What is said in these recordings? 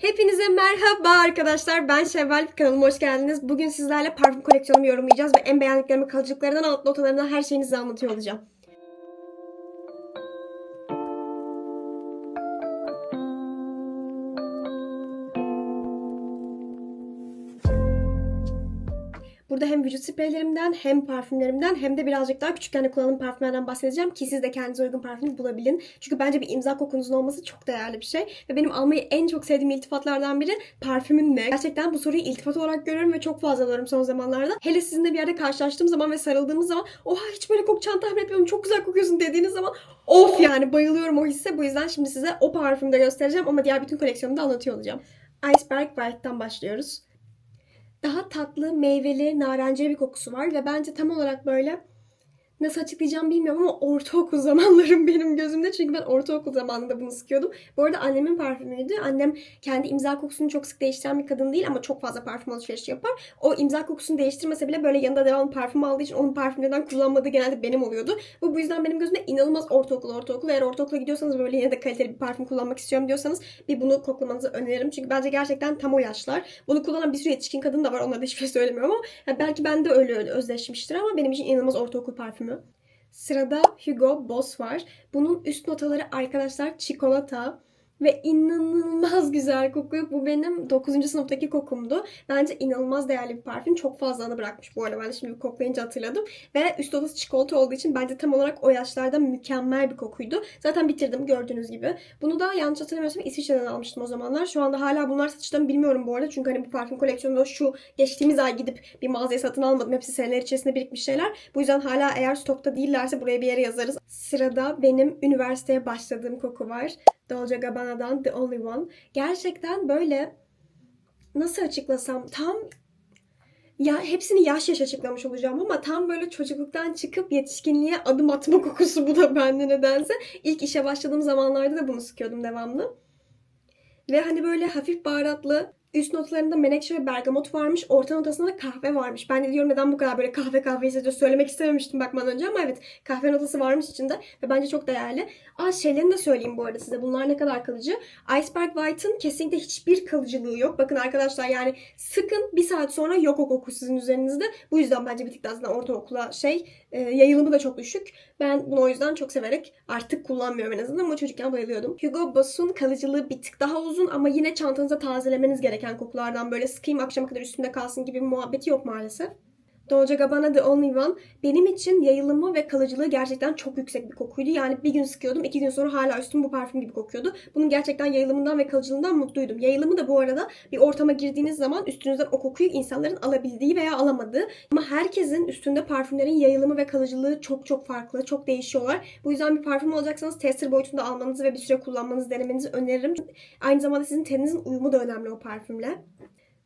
Hepinize merhaba arkadaşlar. Ben Şevval. Kanalıma hoş geldiniz. Bugün sizlerle parfüm koleksiyonumu yorumlayacağız ve en beğendiklerimi kalıcılıklarından alt notalarından her şeyini size anlatıyor olacağım. Burada hem vücut spreylerimden hem parfümlerimden hem de birazcık daha küçükken kullandığım parfümlerden bahsedeceğim ki siz de kendinize uygun parfüm bulabilin. Çünkü bence bir imza kokunuzun olması çok değerli bir şey. Ve benim almayı en çok sevdiğim iltifatlardan biri parfümün ne? Gerçekten bu soruyu iltifat olarak görüyorum ve çok fazla alıyorum son zamanlarda. Hele sizinle bir yerde karşılaştığım zaman ve sarıldığımız zaman oha hiç böyle kokacağını tahmin etmiyorum çok güzel kokuyorsun dediğiniz zaman of yani bayılıyorum o hisse. Bu yüzden şimdi size o parfümü de göstereceğim ama diğer bütün koleksiyonumu da anlatıyor olacağım. Iceberg White'dan başlıyoruz daha tatlı, meyveli, narenciye bir kokusu var ve bence tam olarak böyle nasıl açıklayacağım bilmiyorum ama ortaokul zamanlarım benim gözümde. Çünkü ben ortaokul zamanında bunu sıkıyordum. Bu arada annemin parfümüydü. Annem kendi imza kokusunu çok sık değiştiren bir kadın değil ama çok fazla parfüm alışverişi yapar. O imza kokusunu değiştirmese bile böyle yanında devamlı parfüm aldığı için onun parfümlerden kullanmadığı genelde benim oluyordu. Bu bu yüzden benim gözümde inanılmaz ortaokul ortaokul. Eğer ortaokula gidiyorsanız böyle yine de kaliteli bir parfüm kullanmak istiyorum diyorsanız bir bunu koklamanızı öneririm. Çünkü bence gerçekten tam o yaşlar. Bunu kullanan bir sürü yetişkin kadın da var. Onlara da hiçbir şey söylemiyorum ama belki ben de öyle öyle özleşmiştir ama benim için inanılmaz ortaokul parfümü. Sırada Hugo Boss var. Bunun üst notaları arkadaşlar çikolata ve inanılmaz güzel kokuyor. Bu benim 9. sınıftaki kokumdu. Bence inanılmaz değerli bir parfüm. Çok fazla anı bırakmış bu arada. Ben de şimdi bir koklayınca hatırladım. Ve üst notası çikolata olduğu için bence tam olarak o yaşlarda mükemmel bir kokuydu. Zaten bitirdim gördüğünüz gibi. Bunu da yanlış hatırlamıyorsam İsviçre'den almıştım o zamanlar. Şu anda hala bunlar satışta mı bilmiyorum bu arada. Çünkü hani bu parfüm koleksiyonunda şu geçtiğimiz ay gidip bir mağazaya satın almadım. Hepsi seneler içerisinde birikmiş şeyler. Bu yüzden hala eğer stokta değillerse buraya bir yere yazarız. Sırada benim üniversiteye başladığım koku var. Dolce Gabbana'dan The Only One. Gerçekten böyle nasıl açıklasam tam ya hepsini yaş yaş açıklamış olacağım ama tam böyle çocukluktan çıkıp yetişkinliğe adım atma kokusu bu da bende nedense. İlk işe başladığım zamanlarda da bunu sıkıyordum devamlı. Ve hani böyle hafif baharatlı üst notlarında menekşe ve bergamot varmış. Orta notasında da kahve varmış. Ben de diyorum neden bu kadar böyle kahve kahve hissediyor. Söylemek istememiştim bakmadan önce ama evet kahve notası varmış içinde. Ve bence çok değerli. Aa şeylerini de söyleyeyim bu arada size. Bunlar ne kadar kalıcı. Iceberg White'ın kesinlikle hiçbir kalıcılığı yok. Bakın arkadaşlar yani sıkın bir saat sonra yok o koku sizin üzerinizde. Bu yüzden bence bir tık daha ortaokula şey e, yayılımı da çok düşük. Ben bunu o yüzden çok severek artık kullanmıyorum en azından ama çocukken bayılıyordum. Hugo Boss'un kalıcılığı bir tık daha uzun ama yine çantanıza tazelemeniz gereken kokulardan böyle sıkayım akşama kadar üstümde kalsın gibi bir muhabbeti yok maalesef. Dolce Gabbana The Only One benim için yayılımı ve kalıcılığı gerçekten çok yüksek bir kokuydu. Yani bir gün sıkıyordum, iki gün sonra hala üstüm bu parfüm gibi kokuyordu. Bunun gerçekten yayılımından ve kalıcılığından mutluydum. Yayılımı da bu arada bir ortama girdiğiniz zaman üstünüzden o kokuyu insanların alabildiği veya alamadığı. Ama herkesin üstünde parfümlerin yayılımı ve kalıcılığı çok çok farklı, çok değişiyorlar. Bu yüzden bir parfüm alacaksanız tester boyutunda almanızı ve bir süre kullanmanızı denemenizi öneririm. Aynı zamanda sizin teninizin uyumu da önemli o parfümle.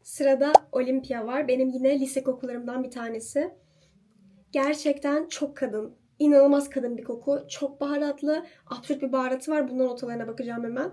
Sırada Olympia var. Benim yine lise kokularımdan bir tanesi. Gerçekten çok kadın. İnanılmaz kadın bir koku. Çok baharatlı. Absürt bir baharatı var. Bunların notalarına bakacağım hemen.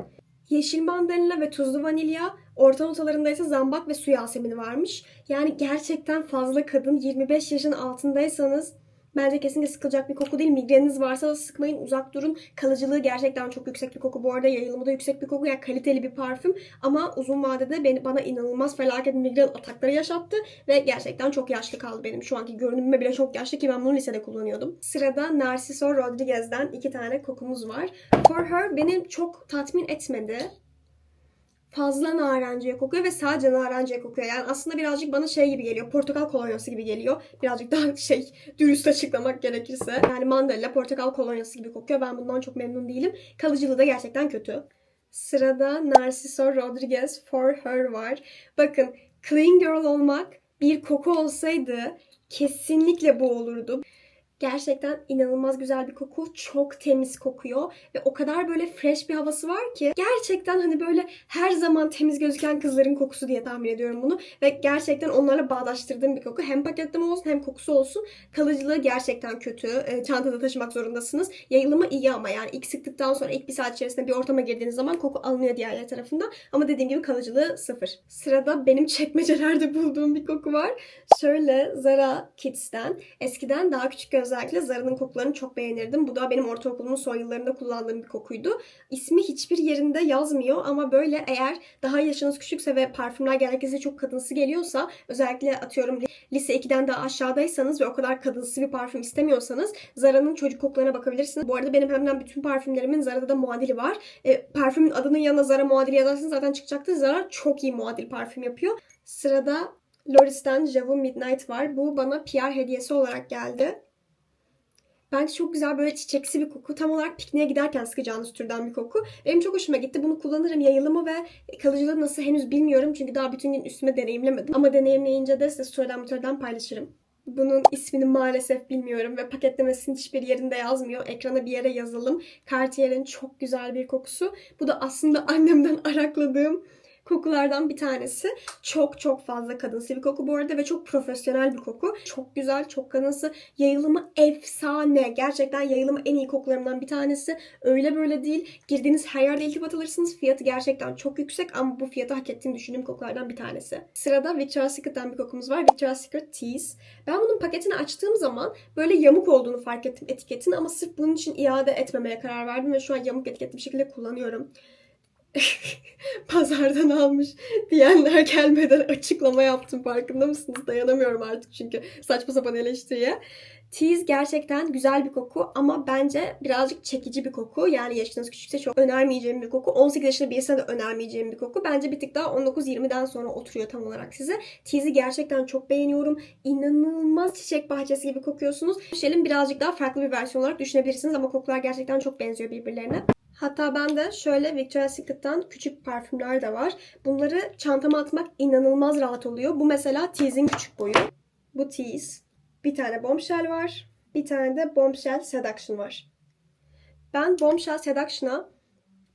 Yeşil mandalina ve tuzlu vanilya. Orta notalarında ise zambak ve su yasemini varmış. Yani gerçekten fazla kadın. 25 yaşın altındaysanız Bence kesinlikle sıkılacak bir koku değil. Migreniniz varsa da sıkmayın, uzak durun. Kalıcılığı gerçekten çok yüksek bir koku. Bu arada yayılımı da yüksek bir koku. Yani kaliteli bir parfüm. Ama uzun vadede beni, bana inanılmaz felaket migren atakları yaşattı. Ve gerçekten çok yaşlı kaldı benim. Şu anki görünümüme bile çok yaşlı ki ben bunu lisede kullanıyordum. Sırada Narciso Rodriguez'den iki tane kokumuz var. For Her beni çok tatmin etmedi fazla narenciye kokuyor ve sadece narenciye kokuyor. Yani aslında birazcık bana şey gibi geliyor. Portakal kolonyası gibi geliyor. Birazcık daha şey dürüst açıklamak gerekirse. Yani mandalina portakal kolonyası gibi kokuyor. Ben bundan çok memnun değilim. Kalıcılığı da gerçekten kötü. Sırada Narciso Rodriguez For Her var. Bakın clean girl olmak bir koku olsaydı kesinlikle bu olurdu. Gerçekten inanılmaz güzel bir koku. Çok temiz kokuyor. Ve o kadar böyle fresh bir havası var ki. Gerçekten hani böyle her zaman temiz gözüken kızların kokusu diye tahmin ediyorum bunu. Ve gerçekten onlarla bağdaştırdığım bir koku. Hem paketleme olsun hem kokusu olsun. Kalıcılığı gerçekten kötü. E, çantada taşımak zorundasınız. Yayılımı iyi ama yani ilk sıktıktan sonra ilk bir saat içerisinde bir ortama girdiğiniz zaman koku alınıyor diğerleri tarafından. Ama dediğim gibi kalıcılığı sıfır. Sırada benim çekmecelerde bulduğum bir koku var. Şöyle Zara Kids'ten. Eskiden daha küçük göz özellikle Zara'nın kokularını çok beğenirdim. Bu da benim ortaokulumun son yıllarında kullandığım bir kokuydu. İsmi hiçbir yerinde yazmıyor ama böyle eğer daha yaşınız küçükse ve parfümler genellikle çok kadınsı geliyorsa özellikle atıyorum lise 2'den daha aşağıdaysanız ve o kadar kadınsı bir parfüm istemiyorsanız Zara'nın çocuk kokularına bakabilirsiniz. Bu arada benim hemen bütün parfümlerimin Zara'da da muadili var. E, parfümün adının yanına Zara muadili yazarsanız zaten çıkacaktır. Zara çok iyi muadil parfüm yapıyor. Sırada Loris'ten Javu Midnight var. Bu bana PR hediyesi olarak geldi. Bence çok güzel böyle çiçeksi bir koku. Tam olarak pikniğe giderken sıkacağınız türden bir koku. Benim çok hoşuma gitti. Bunu kullanırım. Yayılımı ve kalıcılığı nasıl henüz bilmiyorum. Çünkü daha bütün gün üstüme deneyimlemedim. Ama deneyimleyince de size story'den story'den paylaşırım. Bunun ismini maalesef bilmiyorum ve paketlemesinin hiçbir yerinde yazmıyor. Ekrana bir yere yazalım. Cartier'in çok güzel bir kokusu. Bu da aslında annemden arakladığım kokulardan bir tanesi. Çok çok fazla kadınsı bir koku bu arada ve çok profesyonel bir koku. Çok güzel, çok kadınsı. Yayılımı efsane. Gerçekten yayılımı en iyi kokularımdan bir tanesi. Öyle böyle değil. Girdiğiniz her yerde iltifat alırsınız. Fiyatı gerçekten çok yüksek ama bu fiyatı hak ettiğini düşündüğüm kokulardan bir tanesi. Sırada Victoria's Secret'ten bir kokumuz var. Victoria's Secret Tease. Ben bunun paketini açtığım zaman böyle yamuk olduğunu fark ettim etiketin ama sırf bunun için iade etmemeye karar verdim ve şu an yamuk etiketli bir şekilde kullanıyorum. pazardan almış diyenler gelmeden açıklama yaptım farkında mısınız? Dayanamıyorum artık çünkü saçma sapan eleştiriye. Tease gerçekten güzel bir koku ama bence birazcık çekici bir koku. Yani yaşınız küçükse çok önermeyeceğim bir koku. 18 yaşında birisine de önermeyeceğim bir koku. Bence bir tık daha 19-20'den sonra oturuyor tam olarak size. Tease'i gerçekten çok beğeniyorum. İnanılmaz çiçek bahçesi gibi kokuyorsunuz. Shell'in birazcık daha farklı bir versiyon olarak düşünebilirsiniz ama kokular gerçekten çok benziyor birbirlerine. Hatta ben de şöyle Victoria's Secret'tan küçük parfümler de var. Bunları çantama atmak inanılmaz rahat oluyor. Bu mesela Tease'in küçük boyu. Bu Tease. Bir tane Bombshell var. Bir tane de Bombshell Seduction var. Ben Bombshell Seduction'a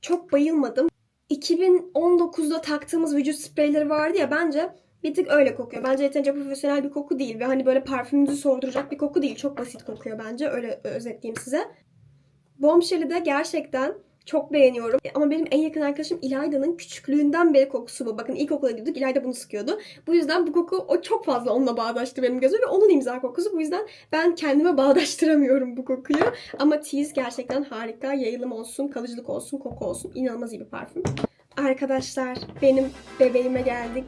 çok bayılmadım. 2019'da taktığımız vücut spreyleri vardı ya bence bir tık öyle kokuyor. Bence yeterince profesyonel bir koku değil ve hani böyle parfümünüzü sorduracak bir koku değil. Çok basit kokuyor bence. Öyle özetleyeyim size. Bombshell'i de gerçekten çok beğeniyorum. Ama benim en yakın arkadaşım İlayda'nın küçüklüğünden beri kokusu bu. Bakın ilkokula gidiyorduk. İlayda bunu sıkıyordu. Bu yüzden bu koku o çok fazla onunla bağdaştı benim gözüme ve onun imza kokusu. Bu yüzden ben kendime bağdaştıramıyorum bu kokuyu. Ama Tease gerçekten harika. Yayılım olsun, kalıcılık olsun, koku olsun. İnanılmaz iyi bir parfüm. Arkadaşlar benim bebeğime geldik.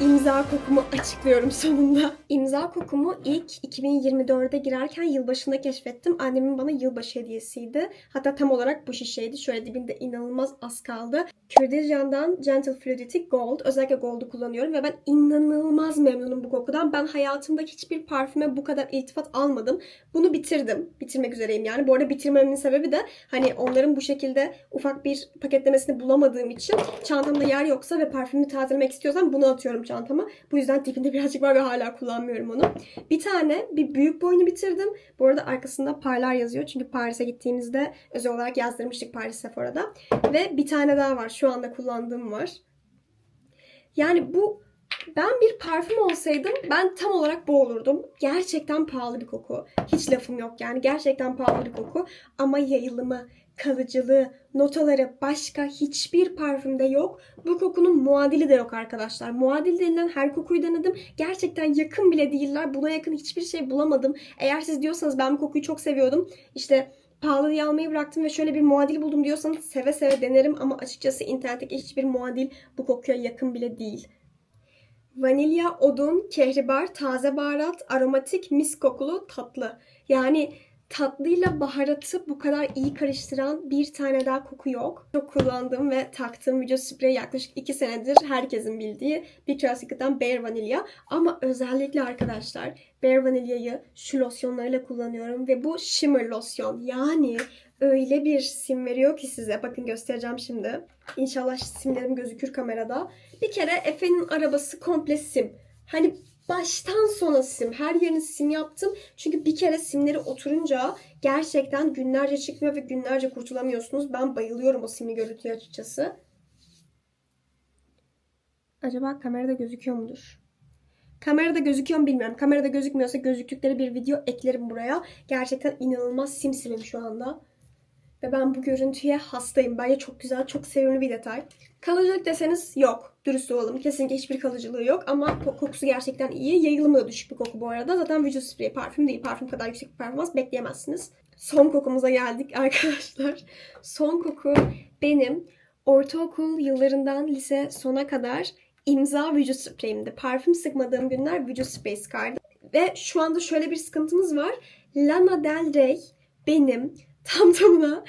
İmza kokumu açıklıyorum sonunda. İmza kokumu ilk 2024'de girerken yılbaşında keşfettim. Annemin bana yılbaşı hediyesiydi. Hatta tam olarak bu şişeydi. Şöyle dibinde inanılmaz az kaldı. Kürdirjan'dan Gentle Fluidity Gold. Özellikle Gold'u kullanıyorum ve ben inanılmaz memnunum bu kokudan. Ben hayatımda hiçbir parfüme bu kadar iltifat almadım. Bunu bitirdim. Bitirmek üzereyim yani. Bu arada bitirmemin sebebi de hani onların bu şekilde ufak bir paketlemesini bulamadığım için çantamda yer yoksa ve parfümü tazelemek istiyorsam bunu atıyorum çantama. Bu yüzden dibinde birazcık var ve hala kullanmıyorum onu. Bir tane bir büyük boyunu bitirdim. Bu arada arkasında parlar yazıyor. Çünkü Paris'e gittiğimizde özel olarak yazdırmıştık Paris Sephora'da. Ve bir tane daha var. Şu anda kullandığım var. Yani bu ben bir parfüm olsaydım ben tam olarak bu olurdum. Gerçekten pahalı bir koku. Hiç lafım yok yani. Gerçekten pahalı bir koku. Ama yayılımı, kalıcılığı, notaları başka hiçbir parfümde yok. Bu kokunun muadili de yok arkadaşlar. Muadil denilen her kokuyu denedim. Gerçekten yakın bile değiller. Buna yakın hiçbir şey bulamadım. Eğer siz diyorsanız ben bu kokuyu çok seviyordum. İşte pahalı diye almayı bıraktım ve şöyle bir muadil buldum diyorsanız seve seve denerim ama açıkçası internetteki hiçbir muadil bu kokuya yakın bile değil. Vanilya, odun, kehribar, taze baharat, aromatik, mis kokulu, tatlı. Yani tatlıyla baharatı bu kadar iyi karıştıran bir tane daha koku yok. Çok kullandığım ve taktığım vücut spreyi yaklaşık 2 senedir herkesin bildiği Victoria's Secret'tan Bare Vanilla. Ama özellikle arkadaşlar Bare Vanilla'yı şu losyonlarıyla kullanıyorum ve bu shimmer losyon. Yani öyle bir sim veriyor ki size. Bakın göstereceğim şimdi. İnşallah simlerim gözükür kamerada. Bir kere Efe'nin arabası komple sim. Hani baştan sona sim. Her yerini sim yaptım. Çünkü bir kere simleri oturunca gerçekten günlerce çıkmıyor ve günlerce kurtulamıyorsunuz. Ben bayılıyorum o simli görüntüye açıkçası. Acaba kamerada gözüküyor mudur? Kamerada gözüküyor mu bilmiyorum. Kamerada gözükmüyorsa gözüktükleri bir video eklerim buraya. Gerçekten inanılmaz simsimim şu anda. Ve ben bu görüntüye hastayım. Bence çok güzel, çok sevimli bir detay. Kalıcılık deseniz yok. Dürüst olalım. Kesinlikle hiçbir kalıcılığı yok ama ko- kokusu gerçekten iyi. Yayılımı da düşük bir koku bu arada. Zaten vücut spreyi parfüm değil. Parfüm kadar yüksek bir performans bekleyemezsiniz. Son kokumuza geldik arkadaşlar. Son koku benim ortaokul yıllarından lise sona kadar imza vücut spreyimdi. Parfüm sıkmadığım günler vücut spreyi sıkardım. Ve şu anda şöyle bir sıkıntımız var. Lana Del Rey benim tam tamına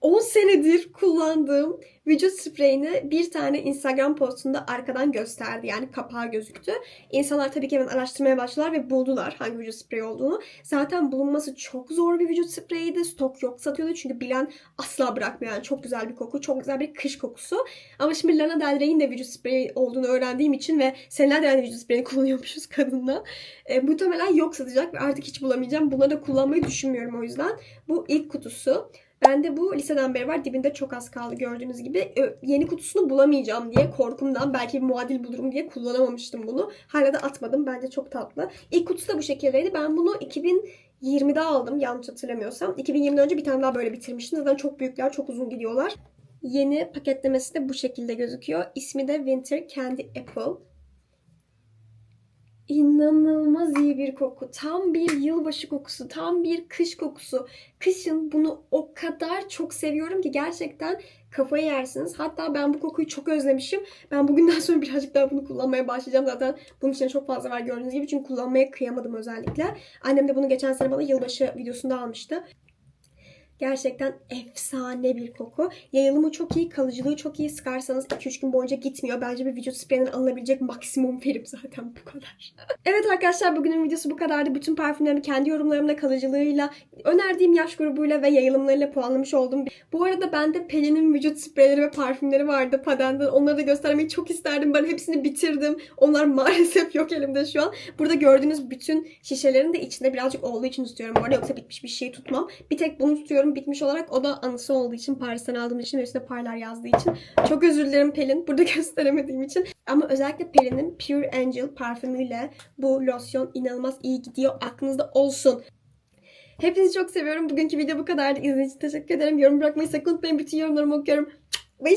10 senedir kullandığım vücut spreyini bir tane Instagram postunda arkadan gösterdi. Yani kapağı gözüktü. İnsanlar tabii ki hemen araştırmaya başladılar ve buldular hangi vücut spreyi olduğunu. Zaten bulunması çok zor bir vücut spreyiydi. Stok yok satıyordu çünkü bilen asla bırakmıyor. Yani çok güzel bir koku, çok güzel bir kış kokusu. Ama şimdi Lana Del Rey'in de vücut spreyi olduğunu öğrendiğim için ve senelerdir aynı vücut spreyini kullanıyormuşuz kadınla. E, muhtemelen yok satacak ve artık hiç bulamayacağım. Bunları da kullanmayı düşünmüyorum o yüzden. Bu ilk kutusu. Bende bu liseden beri var. Dibinde çok az kaldı gördüğünüz gibi. Yeni kutusunu bulamayacağım diye korkumdan belki bir muadil bulurum diye kullanamamıştım bunu. Hala da atmadım. Bence çok tatlı. İlk kutusu da bu şekildeydi. Ben bunu 2020'de aldım yanlış hatırlamıyorsam. 2020'den önce bir tane daha böyle bitirmiştim. Zaten çok büyükler, çok uzun gidiyorlar. Yeni paketlemesi de bu şekilde gözüküyor. İsmi de Winter Candy Apple. İnanılmaz iyi bir koku. Tam bir yılbaşı kokusu, tam bir kış kokusu. Kışın bunu o kadar çok seviyorum ki gerçekten kafayı yersiniz. Hatta ben bu kokuyu çok özlemişim. Ben bugünden sonra birazcık daha bunu kullanmaya başlayacağım. Zaten bunun içinde çok fazla var gördüğünüz gibi. Çünkü kullanmaya kıyamadım özellikle. Annem de bunu geçen sene bana yılbaşı videosunda almıştı. Gerçekten efsane bir koku. Yayılımı çok iyi, kalıcılığı çok iyi. Sıkarsanız 2-3 gün boyunca gitmiyor. Bence bir vücut spreyinden alınabilecek maksimum verim zaten bu kadar. evet arkadaşlar bugünün videosu bu kadardı. Bütün parfümlerimi kendi yorumlarımla, kalıcılığıyla, önerdiğim yaş grubuyla ve yayılımlarıyla puanlamış oldum. Bu arada bende Pelin'in vücut spreyleri ve parfümleri vardı Paden'den. Onları da göstermeyi çok isterdim. Ben hepsini bitirdim. Onlar maalesef yok elimde şu an. Burada gördüğünüz bütün şişelerin de içinde birazcık olduğu için tutuyorum bu arada. Yoksa bitmiş bir şey tutmam. Bir tek bunu tutuyorum bitmiş olarak. O da anısı olduğu için Paris'ten aldığım için ve üstüne parlar yazdığı için. Çok özür dilerim Pelin. Burada gösteremediğim için. Ama özellikle Pelin'in Pure Angel parfümüyle bu losyon inanılmaz iyi gidiyor. Aklınızda olsun. Hepinizi çok seviyorum. Bugünkü video bu kadardı. İzlediğiniz için teşekkür ederim. Yorum bırakmayı sakın unutmayın. Bütün yorumlarımı okuyorum. Bye